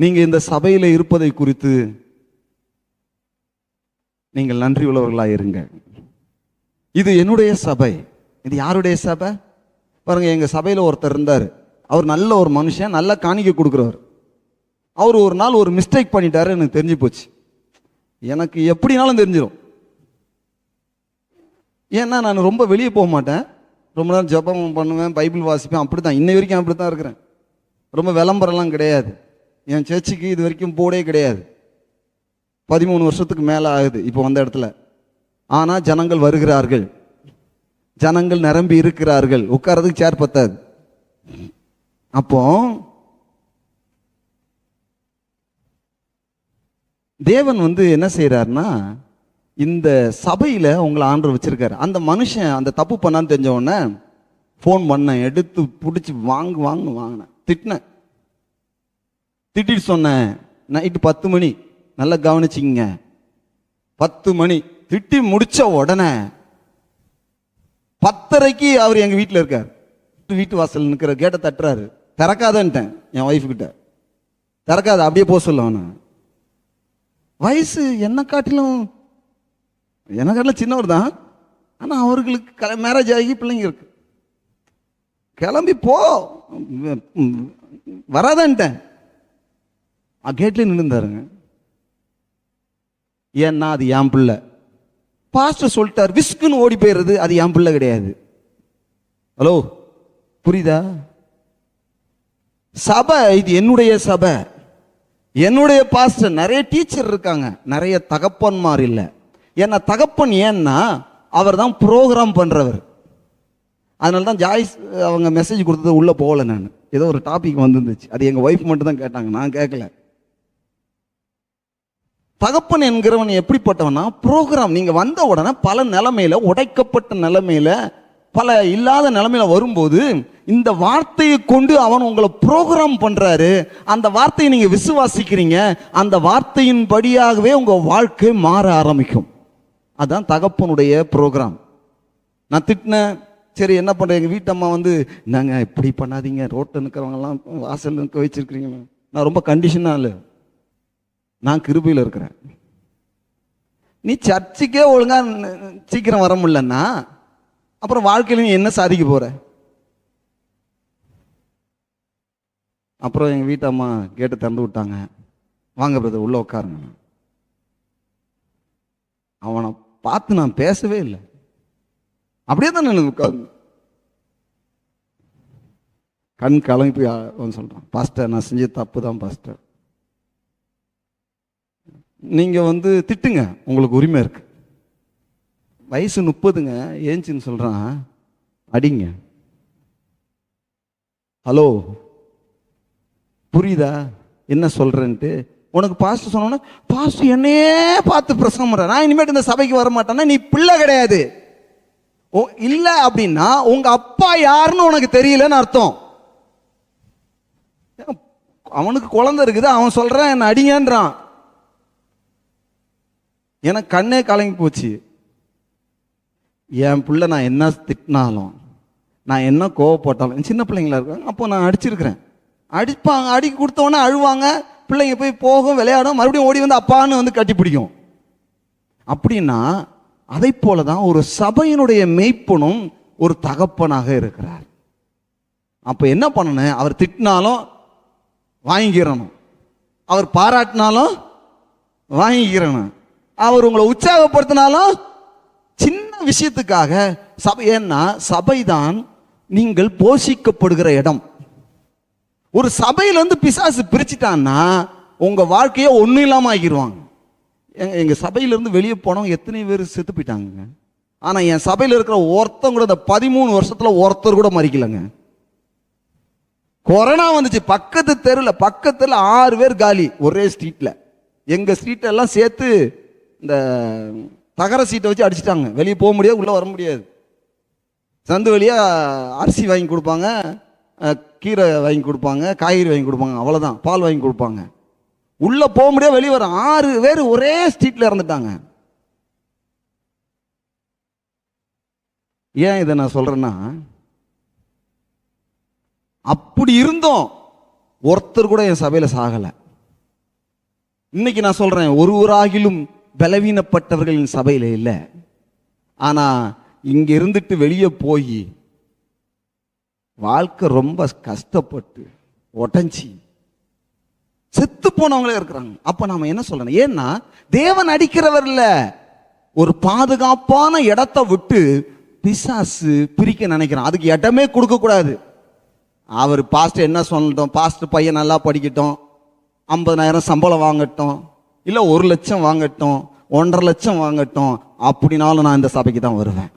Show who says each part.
Speaker 1: நீங்க இந்த சபையில இருப்பதை குறித்து நீங்கள் நன்றி உள்ளவர்களாக இருங்க. இது என்னுடைய சபை. இது யாருடைய சபை? பாருங்க எங்க சபையில ஒருத்தர் இருந்தார். அவர் நல்ல ஒரு மனுஷன் நல்லா காணிக்க கொடுக்குறவர். அவர் ஒரு நாள் ஒரு மிஸ்டேக் பண்ணிட்டாரு எனக்கு தெரிஞ்சு போச்சு. எனக்கு எப்படினாலும் தெரிஞ்சிடும் ஏன்னா நான் ரொம்ப வெளியே போக மாட்டேன். ரொம்ப நேரம் ஜெபம் பண்ணுவேன் பைபிள் வாசிப்பேன் அப்படி தான் இன்ன வரைக்கும் அப்படி தான் இருக்கிறேன். ரொம்ப விளம்பரம்லாம் கிடையாது. என் சர்ச்சுக்கு இது வரைக்கும் போடே கிடையாது. பதிமூணு வருஷத்துக்கு மேலே ஆகுது இப்போ வந்த இடத்துல. ஆனால் ஜனங்கள் வருகிறார்கள். ஜனங்கள் நிரம்பி இருக்கிறார்கள். உட்கார்றதுக்கு சேர் பத்தாது. அப்போ தேவன் வந்து என்ன செய்கிறாருன்னா இந்த சபையில் உங்களை ஆண்டர் வச்சிருக்காரு. அந்த மனுஷன் அந்த தப்பு பண்ணான்னு தெரிஞ்ச உடனே ஃபோன் பண்ணேன் எடுத்து பிடிச்சி வாங்கு வாங்கு வாங்கினேன் திட்டினேன். திட்டிட்டு சொன்னேன். நைட்டு பத்து மணி. நல்லா கவனிச்சிங்க பத்து மணி. திட்டி முடிச்ச உடனே பத்தரைக்கு அவர் எங்கள் வீட்டில் இருக்கார். வீட்டு வாசல் நிற்கிற கேட்டை தட்டுறாரு. திறக்காதன்ட்டேன் என் ஒய்ஃப் கிட்ட. திறக்காத அப்படியே போக சொல்ல அவனை. வயசு என்ன காட்டிலும் என்ன காட்டிலும் சின்னவர் தான். ஆனால் அவர்களுக்கு கல மேரேஜ் ஆகி பிள்ளைங்க இருக்கு. கிளம்பி போ. வராதன்ட்டேன். கேட்லேயே நின்றுந்தாருங்க ஏன்னா அது என் பிள்ளை. பாஸ்டர் சொல்லிட்டார் விஸ்குன்னு ஓடி போயிடுறது அது என் பிள்ளை கிடையாது. ஹலோ புரியுதா? சபை இது என்னுடைய சபை. என்னுடைய பாஸ்டர் நிறைய டீச்சர் இருக்காங்க. நிறைய தகப்பன்மார் இல்லை. ஏன்னா தகப்பன் ஏன்னா அவர் தான் ப்ரோக்ராம் பண்ணுறவர் அதனால தான் ஜாய்ஸ் அவங்க மெசேஜ் கொடுத்தது உள்ளே போகல நான். ஏதோ ஒரு டாபிக் வந்துருந்துச்சு. அது எங்கள் ஒய்ஃப் மட்டும் தான் கேட்டாங்க. நான் கேட்கல தகப்பன் என்கிறவன் எப்படிப்பட்டவனா? ப்ரோக்ராம் நீங்கள் வந்த உடனே பல நிலமையில் உடைக்கப்பட்ட நிலைமையில பல இல்லாத நிலைமையில வரும்போது இந்த வார்த்தையை கொண்டு அவன் உங்களை ப்ரோக்ராம் பண்ணுறாரு அந்த வார்த்தையை நீங்கள் விசுவாசிக்கிறீங்க. அந்த வார்த்தையின் படியாகவே உங்கள் வாழ்க்கை மாற ஆரம்பிக்கும். அதுதான் தகப்பனுடைய ப்ரோக்ராம் நான் திட்டினேன். சரி என்ன பண்ணுறேன் எங்கள் வீட்டம்மா வந்து நாங்கள் இப்படி பண்ணாதீங்க. ரோட்டில் நிற்கிறவங்கலாம் வாசல் நிற்க வச்சிருக்கிறீங்க. நான் ரொம்ப கண்டிஷனாக இல்லை. நான் கிருபையில் இருக்கிறேன். நீ சர்ச்சுக்கே ஒழுங்கா சீக்கிரம் வர முடியலன்னா அப்புறம் வாழ்க்கையில் நீ என்ன சாதிக்க போற? அப்புறம் எங்கள் வீட்டு அம்மா கேட்டு திறந்து விட்டாங்க. வாங்க பிரதர் உள்ள உட்காருங்க. அவனை பார்த்து நான் பேசவே இல்லை. அப்படியே தான் நான் உட்காந்து கண் கலங்கி போய் அவன் சொல்றான் பாஸ்டர் நான் செஞ்ச தப்பு தான் பாஸ்டர் நீங்கள் வந்து திட்டுங்க. உங்களுக்கு உரிமை இருக்கு. வயசு முப்பதுங்க. ஏஞ்சின்னு சொல்கிறான் அடிங்க. ஹலோ? புரியுதா? என்ன சொல்கிறேன்ட்டு உனக்கு பாஸ்டர் சொன்னோன்னா பாஸ்டர் என்னையே பார்த்து பிரசங்கம் பண்ணுற நான் இனிமேட்டு இந்த சபைக்கு வர மாட்டேன்னா நீ பிள்ளை கிடையாது. ஓ இல்லை அப்படின்னா உங்கள் அப்பா யாருன்னு உனக்கு தெரியலன்னு அர்த்தம். அவனுக்கு குழந்தை இருக்குது. அவன் சொல்கிறான் என்ன அடிங்கன்றான். எனக்கு கண்ணே கலங்கி போச்சு. என் பிள்ளை நான் என்ன திட்டினாலும் நான் என்ன கோவப்பட்டாலும் என் சின்ன பிள்ளைங்களா இருக்காங்க அப்போ நான் அடிச்சிருக்கிறேன். அடிப்பாங்க அடி கொடுத்தோன்னே அழுவாங்க. பிள்ளைங்க போய் போகும் விளையாடும் மறுபடியும் ஓடி வந்து அப்பான்னு வந்து கட்டி பிடிக்கும். அப்படின்னா அதை போல தான் ஒரு சபையினுடைய மெய்ப்பனும் ஒரு தகப்பனாக இருக்கிறார். அப்போ என்ன பண்ணணும்? அவர் திட்டினாலும் வாங்கிக்கிறணும். அவர் பாராட்டினாலும் வாங்கிக்கிறணும். அவர் உங்களை உற்சாகப்படுத்தினாலும் சின்ன விஷயத்துக்காக சபை ஏன்னா சபைதான் நீங்கள் போஷிக்கப்படுகிற இடம். ஒரு சபையிலேருந்து பிசாசு பிரிச்சுட்டான்னா உங்கள் வாழ்க்கையை ஒன்றும் இல்லாமல் ஆக்கிடுவாங்க எங்கள் எங்கள் சபையிலேருந்து வெளியே போனவங்க எத்தனை பேர் செத்து போயிட்டாங்க ஆனால் என் சபையில் இருக்கிற ஒருத்தன் கூட இந்த பதிமூணு வருஷத்தில் ஒருத்தர் கூட மறிக்கலைங்க. கொரோனா வந்துச்சு. பக்கத்து தெருவில் பக்கத்தில் ஆறு பேர் காலி ஒரே ஸ்ட்ரீட்டில் எங்கள் ஸ்ட்ரீட்டெல்லாம் சேர்த்து இந்த தகர சீட்டை வச்சு அடிச்சிட்டாங்க. வெளியே போக முடியாது உள்ளே வர முடியாது. சந்து வழியாக அரிசி வாங்கி கொடுப்பாங்க கீரை வாங்கி கொடுப்பாங்க காய்கறி வாங்கி கொடுப்பாங்க அவ்வளோதான் பால் வாங்கி கொடுப்பாங்க. உள்ளே போக முடியாது வெளியே வர ஆறு பேர் ஒரே ஸ்ட்ரீட்டில் இறந்துட்டாங்க. ஏன் இதை நான் சொல்கிறேன்னா அப்படி இருந்தோம். ஒருத்தர் கூட என் சபையில் சாகலை. இன்னைக்கு நான் சொல்கிறேன் ஒருவராகிலும் பலவீனப்பட்டவர்களின் சபையில் இல்லை. ஆனால் இங்கே இருந்துட்டு வெளியே போய் வாழ்க்கை ரொம்ப கஷ்டப்பட்டு உடஞ்சி செத்து போனவங்களே இருக்கிறாங்க. அப்போ நாம் என்ன சொல்லணும்? ஏன்னா தேவன் அடிக்கிறவர் இல்லை. ஒரு பாதுகாப்பான இடத்தை விட்டு பிசாசு பிரிக்க நினைக்கிறான். அதுக்கு இடமே கொடுக்கக்கூடாது அவர் பாஸ்ட் என்ன சொல்லட்டும் பாஸ்ட் பையன் நல்லா படிக்கட்டும். ஐம்பதனாயிரம் சம்பளம் வாங்கட்டும். இல்லை ஒரு லட்சம் வாங்கட்டும் ஒன்றரை லட்சம் வாங்கட்டும் அப்படினாலும் நான் இந்த சபைக்கு தான் வருவேன்.